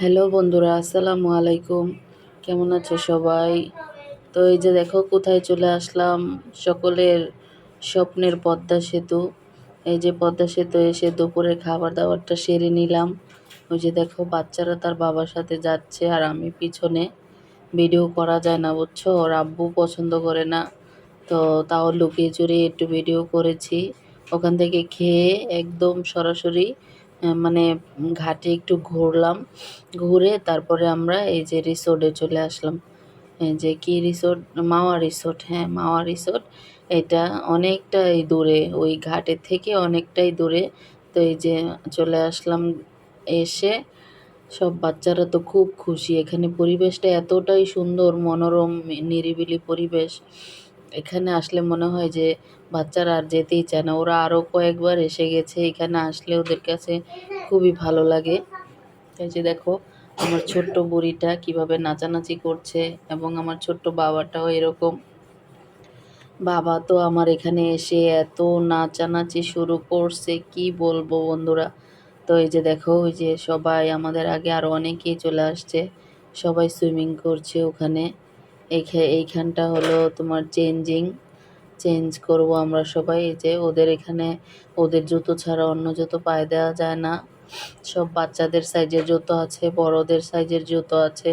Hello বন্ধুরা, আসসালামু আলাইকুম। কেমন আছো সবাই? তো এই যে দেখো, কোথায় চলে আসলাম? সকলের স্বপ্নের পদ্মা সেতু। এই যে পদ্মা সেতু এসে দুপুরের খাবার দাবারটা সেরে নিলাম। ওই যে দেখো, বাচ্চারা তার বাবার সাথে যাচ্ছে আর আমি পিছনে। ভিডিও করা যায় না, বুঝছ? ওর আব্বু পছন্দ করে না। তো তাও লুকিয়ে চুরিয়ে একটু ভিডিও করেছি। ওখান থেকে খেয়ে একদম সরাসরি মানে ঘাটে একটু ঘুরলাম, ঘুরে তারপরে আমরা এই যে রিসোর্টে চলে আসলাম। যে কি রিসোর্ট মাওয়া রিসোর্ট হ্যাঁ মাওয়া রিসোর্ট এটা অনেকটাই দূরে, ওই ঘাটের থেকে অনেকটাই দূরে। তো এই যে চলে আসলাম এসে, সব বাচ্চারা তো খুব খুশি। এখানে পরিবেশটা এতটাই সুন্দর, মনোরম, নিরিবিলি পরিবেশ। এখানে আসলে মনে হয় যে বাচ্চারা আর যেতেই চায় না। ওরা আরও কয়েকবার এসে গেছে, এখানে আসলে ওদের কাছে খুবই ভালো লাগে। এই যে দেখো, আমার ছোট্ট বুড়িটা কীভাবে নাচানাচি করছে এবং আমার ছোট্ট বাবাটাও এরকম। বাবা তো আমার এখানে এসে এত নাচানাচি শুরু করছে, কি বলব বন্ধুরা? তো এই যে দেখো, ওই যে সবাই আমাদের আগে আরও অনেকেই চলে আসছে। সবাই সুইমিং করছে ওখানে। এইখানটা হলো তোমার চেঞ্জিং। চেঞ্জ করব আমরা সবাই। এই যে ওদের এখানে, ওদের জুতো ছাড়া অন্য জুতো পায়ে দেওয়া যায় না। সব বাচ্চাদের সাইজের জুতো আছে, বড়দের সাইজের জুতো আছে।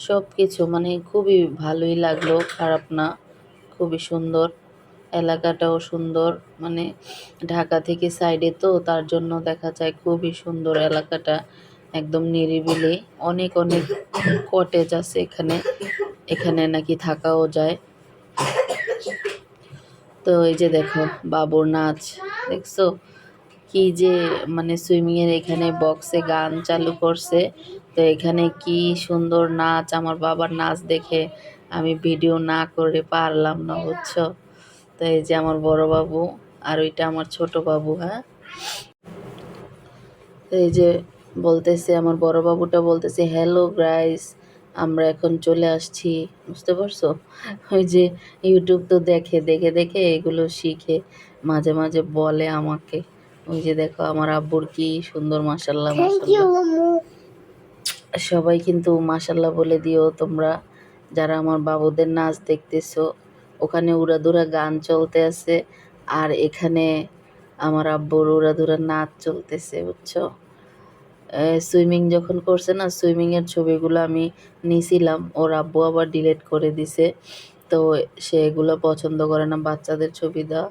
সব কিছু মানে খুবই ভালোই লাগল, খারাপ না, খুবই সুন্দর। এলাকাটাও সুন্দর মানে ঢাকা থেকে সাইডে তো, তার জন্য দেখা যায় খুবই সুন্দর এলাকাটা, একদম নিরিবিলি। অনেক অনেক কটেজ আছে এখানে। এখানে নাকি থাকাও যায়। তো এই যে দেখো, বাবুর নাচ। দেখছ? কি যে মানে সুইমিংয়ের এখানে বক্সে গান চালু করছে। তো এখানে কি সুন্দর নাচ, আমার বাবার নাচ দেখে আমি ভিডিও না করে পারলাম না, বুঝছ? তো এই যে আমার বড় বাবু আর ওইটা আমার ছোট বাবু হ্যাঁ? এই যে বলতেছে, আমার বড় বাবুটা বলতেছে হ্যালো গ্রাইস আমরা এখন চলে আসছি বুঝতে পারছ? ওই যে ইউটিউব তো দেখে দেখে দেখে এগুলো শিখে মাঝে মাঝে বলে আমাকে। ওই যে দেখো আমার আব্বুর কি সুন্দর মাসাল্লাহ সবাই কিন্তু মাসাল্লাহ বলে দিও তোমরা। যারা আমার বাবুদের নাচ দেখতেছো ওখানে উড়াদুরা গান চলতে আছে আর এখানে আমার আব্বুর উড়াদুরা নাচ চলতেছে বুঝছ? সুইমিং যখন করছে না, সুইমিংয়ের ছবিগুলো আমি নিছিলাম। ওর আব্বু আবার ডিলিট করে দিছে। তো সে এগুলো পছন্দ করে না, বাচ্চাদের ছবি দেওয়া।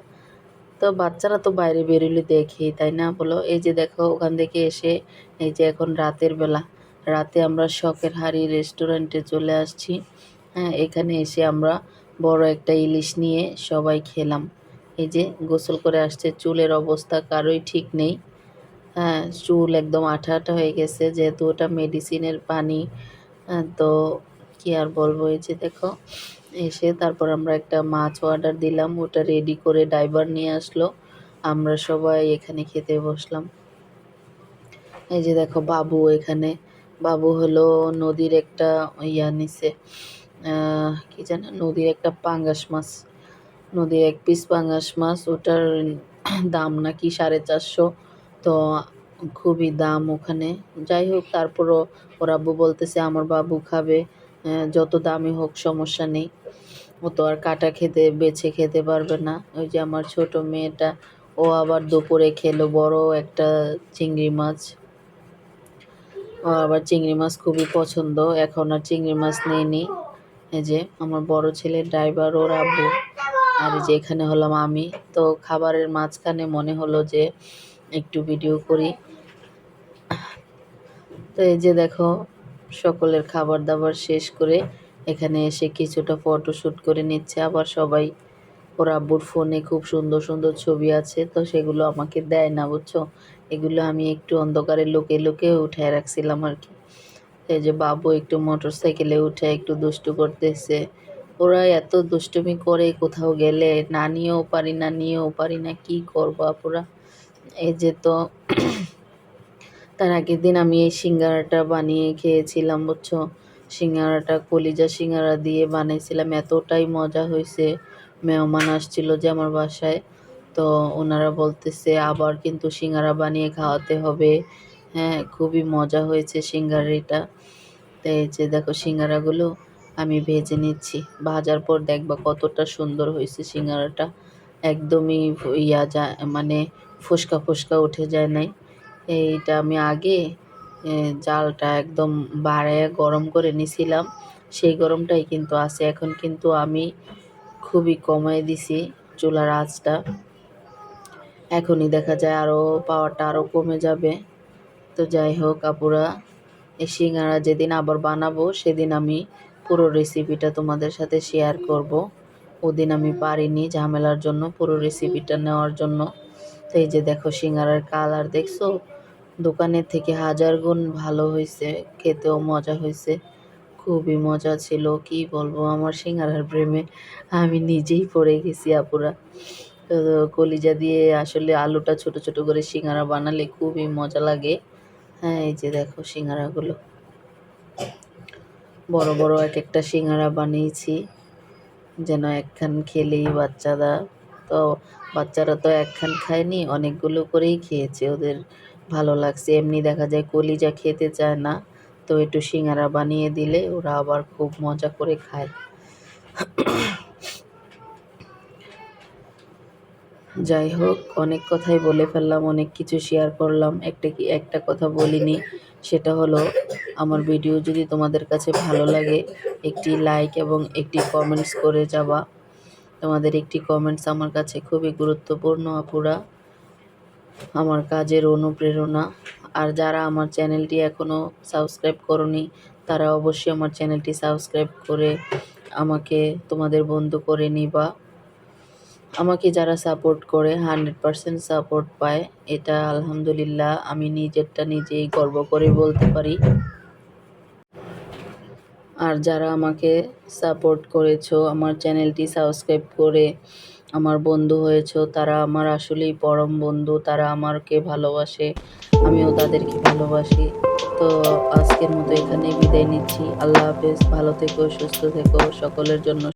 তো বাচ্চারা তো বাইরে বেরোলে দেখেই, তাই না বলো? এই যে দেখো, ওখান থেকে এসে এই যে এখন রাতের বেলা। রাতে আমরা শখের হাড়ি রেস্টুরেন্টে চলে আসছি। হ্যাঁ এখানে এসে আমরা বড় একটা ইলিশ নিয়ে সবাই খেলাম। এই যে গোসল করে আসছে, চুলের অবস্থা কারোই ঠিক নেই। হ্যাঁ চুল একদম আঠা আঠা হয়ে গেছে, যেহেতু ওটা মেডিসিনের পানি তো কি আর বলব এই যে দেখো, এসে তারপর আমরা একটা মাছ অর্ডার দিলাম, ওটা রেডি করে ড্রাইভার নিয়ে আসলো, আমরা সবাই এখানে খেতে বসলাম। এই যে দেখো বাবু এখানে, বাবু হলো নদীর একটা ইয়া নিছে কি জানো, নদীর একটা পাঙ্গাস মাছ, নদীর এক পিস পাঙ্গাস মাছ, ওটার দাম নাকি সাড়ে চারশো তো খুবই দাম ওখানে। যাই হোক তারপরও ওর আব্বু বলতেছে আমার বাবু খাবে আহ, যত দামি হোক সমস্যা নেই। ও তো আর কাটা খেতে বেছে খেতে পারবে না। ওই যে আমার ছোট মেয়েটা ও আবার দুপুরে খেলো বড় একটা চিংড়ি মাছ। ও আবার চিংড়ি মাছ খুবই পছন্দ। এখন আর চিংড়ি মাছ নেয়নি এই যে আমার বড় ছেলে ড্রাইভার ওর আব্বু। আর যে এখানে হলাম আমি। তো খাবারের মাঝখানে মনে হলো যে একটু ভিডিও করি। তো এই যে দেখো, সকলের খাবার দাবার শেষ করে এখানে এসে কিছুটা ফটোশ্যুট করে নিচ্ছে। আবার সবাই, ওর আব্বুর ফোনে খুব সুন্দর সুন্দর ছবি আছে, তো সেগুলো আমাকে দেয় না, বুঝছ? এগুলো আমি একটু অন্ধকারে লোকে লোকে উঠায় রাখছিলাম আর কি। এই যে বাবু একটু মোটর সাইকেলে উঠে একটু দুষ্টু করতেছে। ওরা এত দুষ্টুমি করে কোথাও গেলে? না নিয়েও পারি না নিয়েও পারি না, কি করব আপুরা? এই যে তো তার আগের দিন আমি এই সিঙ্গারাটা বানিয়ে খেয়েছিলাম, বুঝছ? সিঙ্গারাটা, কলিজা সিঙ্গারা দিয়ে বানাইছিলাম। এতটাই মজা হয়েছে মেহমান আসছিল যে আমার বাসায়। তো ওনারা বলতেছে, আবার কিন্তু সিঙ্গারা বানিয়ে খাওয়াতে হবে। হ্যাঁ খুবই মজা হয়েছে সিঙ্গারিটা। এই যে দেখো সিঙ্গারাগুলো আমি ভেজে নিচ্ছি। ভাজার পর দেখবা কতটা সুন্দর হয়েছে সিঙ্গারাটা। একদমই ইয়া যা মানে ফুসকা ফুসকা উঠে যায় নাই। এইটা আমি আগে জালটা একদম বাড়ায় গরম করে নিছিলাম। সেই গরমটাই কিন্তু আছে। এখন কিন্তু আমি খুবই কমাই দিছি চুলার আঁচটা। এখনই দেখা যায় আরও পাওয়ারটা আরও কমে যাবে। তো যাই হোক আপুরা, এই সিঙ্গারা যেদিন আবার বানাবো, সেদিন আমি পুরো রেসিপিটা তোমাদের সাথে শেয়ার করব। ওদিন আমি পারিনি ঝামেলার জন্য পুরো রেসিপিটা নেওয়ার জন্য। তো এই যে দেখো সিঙ্গারার কালার, দেখছ? দোকানের থেকে হাজার গুণ ভালো হয়েছে খেতেও মজা হয়েছে খুবই মজা ছিল, কি বলব আমার সিঙ্গারার প্রেমে। আমি নিজেই পড়ে গেছি আপুরা। তো কলিজা দিয়ে আসলে আলুটা ছোট ছোট করে সিঙ্গারা বানালে খুবই মজা লাগে। হ্যাঁ এই যে দেখো সিঙ্গারাগুলো। বড় বড় এক একটা সিঙ্গারা বানিয়েছি, যেন একখান খেলেই বাচ্চারা তো বাচ্চারা তো একখান খায়নি, অনেকগুলো করেই খেয়েছে, ওদের ভালো লাগছে। এমনি দেখা যায় কলিজা খেতে চায় না, তো একটু সিঙ্গারা বানিয়ে দিলে ওরা আবার খুব মজা করে খায়। যাই হোক, অনেক কথাই বলে ফেললাম, অনেক কিছু শেয়ার করলাম। একটা কি, একটা কথা বলিনি, সেটা হলো, আমার ভিডিও যদি তোমাদের কাছে ভালো লাগে, একটি লাইক এবং একটি কমেন্টস করে যাবা। তোমাদের একটি কমেন্টস আমার কাছে খুবই গুরুত্বপূর্ণ আপুরা। আমার কাজের অনুপ্রেরণা। আর যারা আমার চ্যানেলটি এখনও সাবস্ক্রাইব করনি, তারা অবশ্যই আমার চ্যানেলটি সাবস্ক্রাইব করে আমাকে, তোমাদের বন্ধু করে নিবা। আমাকে যারা সাপোর্ট করে হান্ড্রেড পারসেন্ট সাপোর্ট পায়, এটা আলহামদুলিল্লাহ, আমি নিজেরটা নিজেই গর্ব করে বলতে পারি। আর যারা আমাকে সাপোর্ট করেছ, আমার চ্যানেলটি সাবস্ক্রাইব করে আমার বন্ধু হয়েছো, তারা আমার আসলেই পরম বন্ধু, তারা আমাকে ভালোবাসে, আমিও তাদেরকে ভালোবাসি। তো আজকের মতো এখানে বিদায় নিচ্ছি। আল্লাহ হাফেজ, ভালো থেকো, সুস্থ থেকো, সকলের জন্য